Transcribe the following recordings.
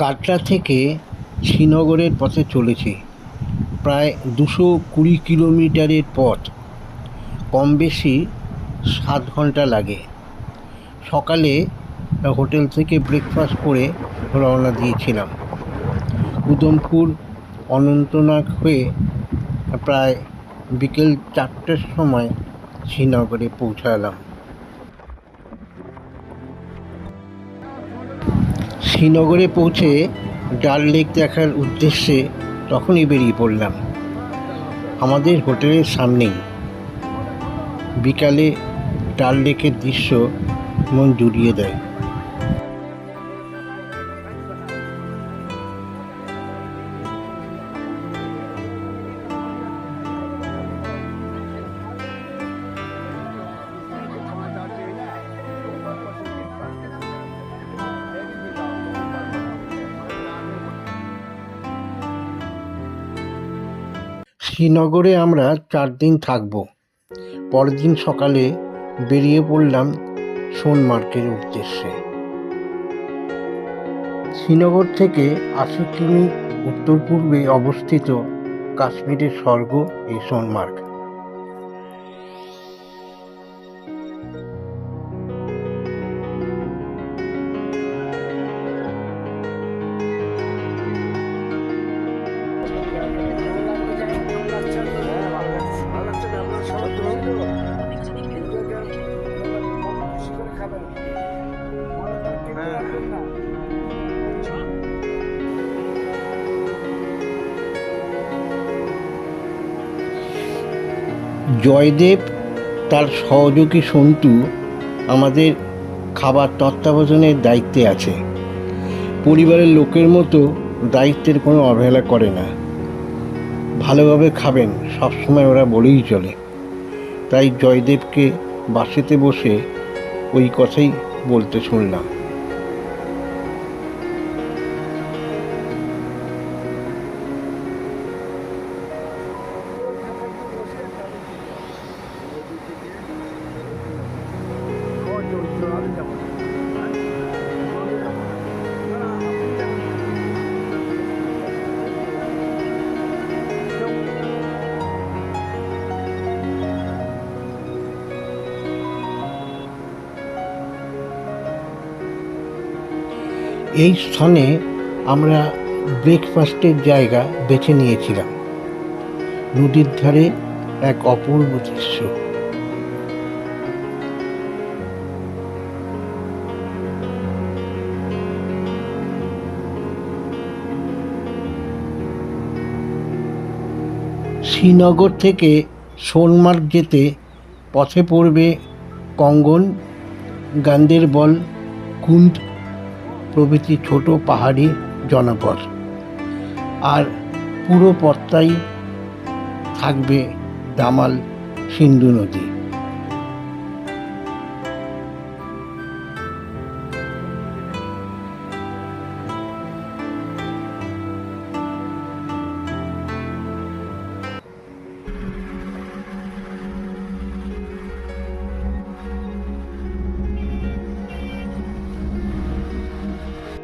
কাটরা থেকে শ্রীনগরের পথে চলেছি। প্রায় দুশো কুড়ি কিলোমিটারের পথ। কম বেশি সাত ঘণ্টা লাগে। সকালে হোটেল থেকে ব্রেকফাস্ট করে রওনা দিয়েছিলাম। উদমপুর অনন্তনাগ হয়ে প্রায় বিকেল চারটের সময় শ্রীনগরে পৌঁছালাম। শ্রীনগরে পৌঁছে ডাল লেক দেখার উদ্দেশ্যে তখনই বেরিয়ে পড়লাম। আমাদের হোটেলের সামনেই। বিকালে ডাল লেকের দৃশ্য মন জুড়িয়ে দেয়। শ্রীনগরে আমরা চার দিন থাকব। পরের দিন সকালে বেরিয়ে পড়লাম সোনমার্গের উদ্দেশ্যে। শ্রীনগর থেকে আশি কিমি উত্তর পূর্বে অবস্থিত কাশ্মীরের স্বর্গ এই সোনমার্গ জয়দেব, তার সহযোগী সন্তু আমাদের খাবার তত্ত্বাবধানের দায়িত্বে আছে। পরিবারের লোকের মতো দায়িত্বের কোনো অবহেলা করে না। ভালোভাবে খাবেন, সবসময় ওরা বলেই চলে। তাই জয়দেবকে বাসেতে বসে ওই কথাই বলতে শুনলাম। এই স্থানে আমরা ব্রেকফাস্টের জায়গা বেছে নিয়েছিলাম। নদীর ধারে এক অপূর্ব দৃশ্য। শ্রীনগর থেকে সোনমার্গ যেতে পথে পড়বে কঙ্গন, গান্দেরবল, কুন্দ প্রভৃতি ছোট পাহাড়ি জনপদ। আর পুরো পথটাই থাকবে দামাল সিন্ধু নদী।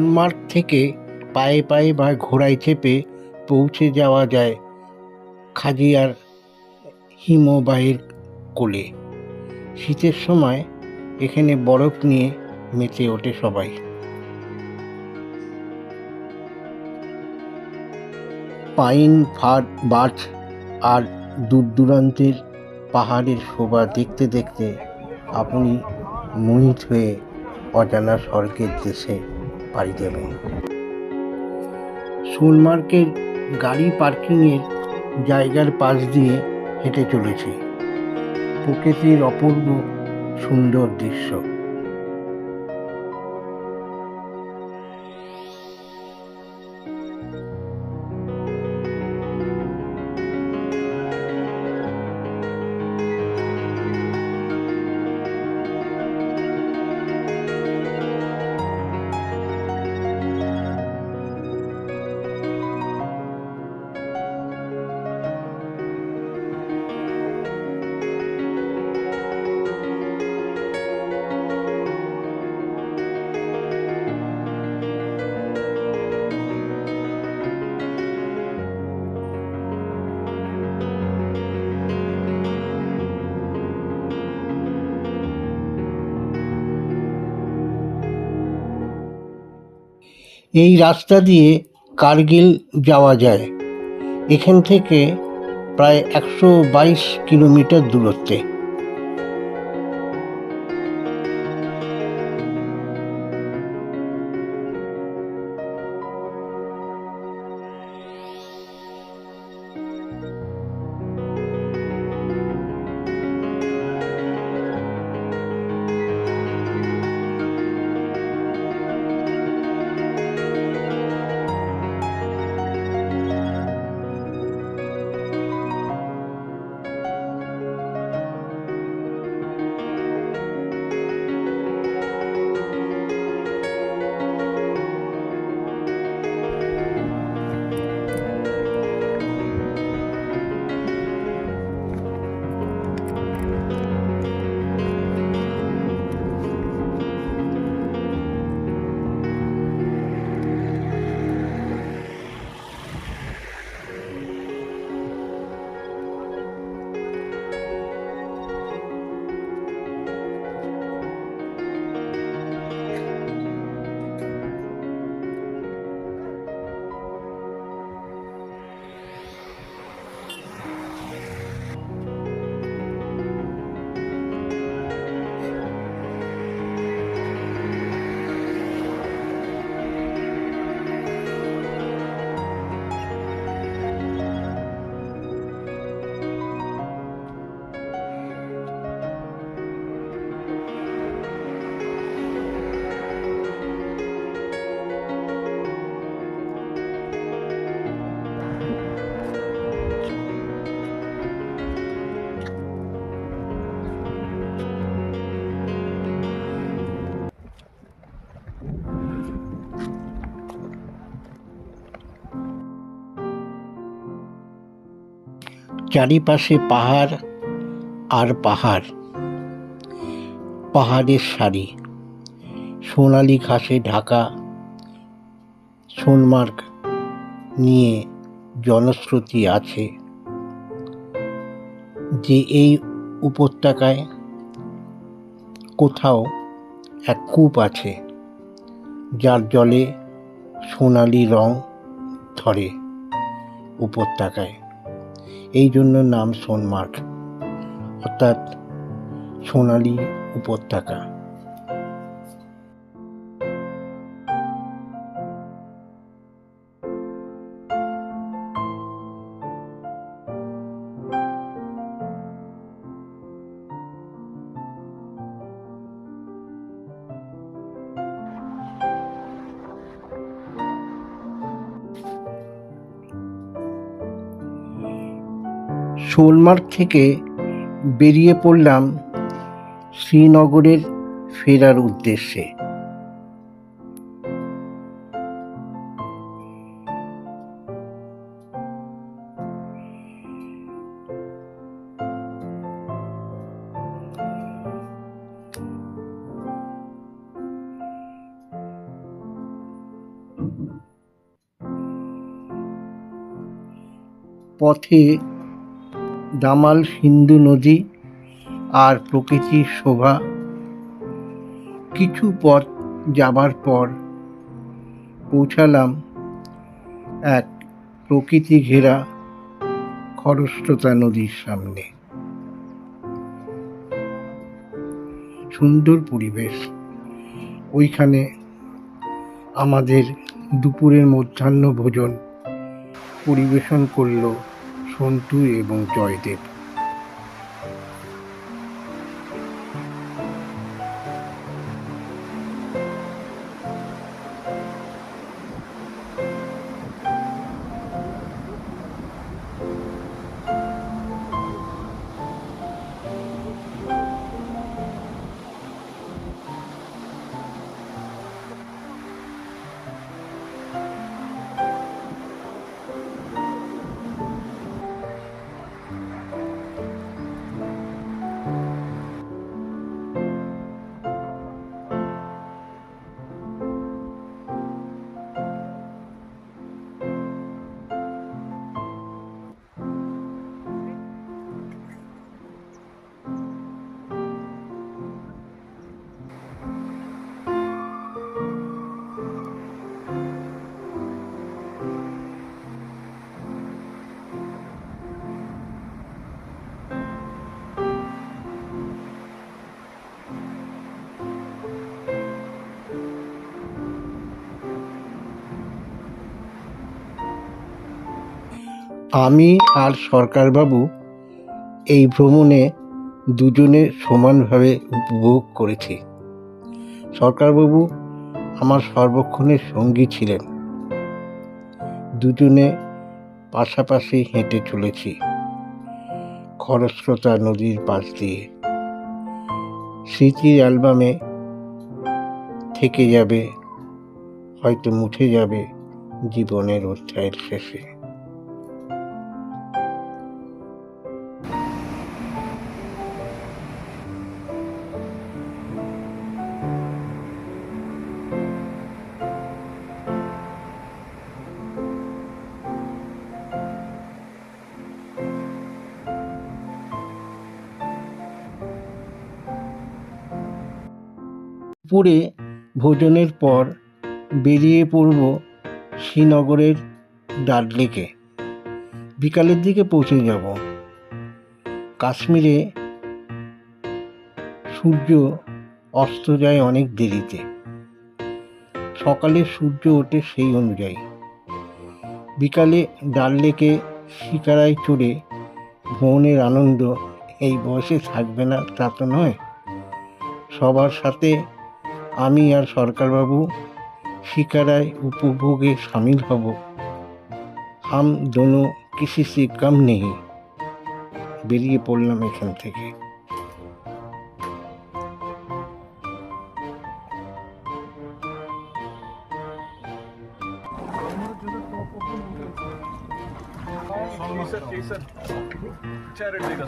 মার্গ থেকে পায়ে পায়ে বা ঘোড়ায় চেপে পৌঁছে যাওয়া যায় খাজিয়ার হিমবাহের কোলে। শীতের সময় এখানে বরফ নিয়ে মেতে ওঠে সবাই। পাইন, ফার, বার্চ আর দূর দূরান্তের পাহাড়ের শোভা দেখতে দেখতে আপনি মোহিত হয়ে অজানা স্বর্গের দেশে পাড়ি দেবেন সোনমার্কের গাড়ি পার্কিংয়ের জায়গার পাশ দিয়ে হেঁটে চলেছে। প্রকৃতির অপূর্ব সুন্দর দৃশ্য। এই রাস্তা দিয়ে কার্গিল যাওয়া যায়। এখান থেকে প্রায় একশো বাইশ কিলোমিটার দূরত্বে। চারিপাশে পাহাড় আর পাহাড়। পাহাড়ের সারি। সোনালি ঘাসে ঢাকা। সোনমার্গ নিয়ে জনশ্রুতি আছে যে এই উপত্যকায় কোথাও এক কূপ আছে যার জলে সোনালি রং ধরে উপত্যকায়। এই জন্য নাম সোনমার্গ অর্থাৎ সোনালি উপত্যকা। সোনমার্গ থেকে বেরিয়ে পড়লাম শ্রীনগরের ফেরার উদ্দেশ্যে। পথে দামাল সিন্ধু নদী আর প্রকৃতির শোভা। কিছু পথ যাবার পর পৌঁছালাম এক প্রকৃতি ঘেরা খরস্রোতা নদীর সামনে। সুন্দর পরিবেশ। ওইখানে আমাদের দুপুরের মধ্যাহ্ন ভোজন পরিবেশন করল সন্টু এবং জয়দেব। আমি আর সরকারবাবু এই ভ্রমণে দুজনে সমানভাবে উপভোগ করেছি। সরকারবাবু আমার সর্বক্ষণের সঙ্গী ছিলেন। দুজনে পাশাপাশি হেঁটে চলেছি। খরস্রোতা নদীর পাশ দিয়ে। স্মৃতির অ্যালবামে থেকে যাবে, হয়তো মুছে যাবে জীবনের অধ্যায়ের শেষে। দুপুরে ভোজনের পর বেরিয়ে পড়ব শ্রীনগরের ডাল লেকে বিকালের দিকে পৌঁছে যাব। কাশ্মীরে সূর্য অস্ত যায় অনেক দেরিতে। সকালে সূর্য ওঠে সেই অনুযায়ী। বিকালে ডাল লেকে শিকারায় চড়ে ভ্রমণের আনন্দ এই বয়সে থাকবে না তা তো নয়। সবার সাথে আমি আর সরকারবাবু শিকারায় উপভোগে সামিল হব হাম দোনো কিসি সে কম নেই বেরিয়ে পড়লাম এখান থেকে केसर केसर छह रेट देगा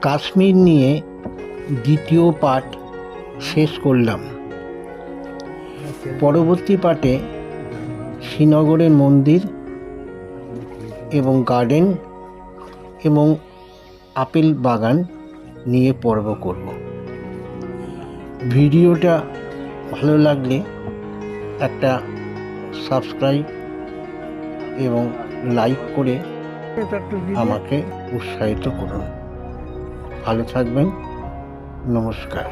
কাশ্মীর নিয়ে দ্বিতীয় পাঠ শেষ করলাম। পরবর্তী পাঠে শ্রীনগরের মন্দির এবং গার্ডেন এবং আপেল বাগান নিয়ে পর্ব করব। ভিডিওটা ভালো লাগলে একটা সাবস্ক্রাইব এবং লাইক করে আমাকে উৎসাহিত করুন। ভালো থাকবেন নমস্কার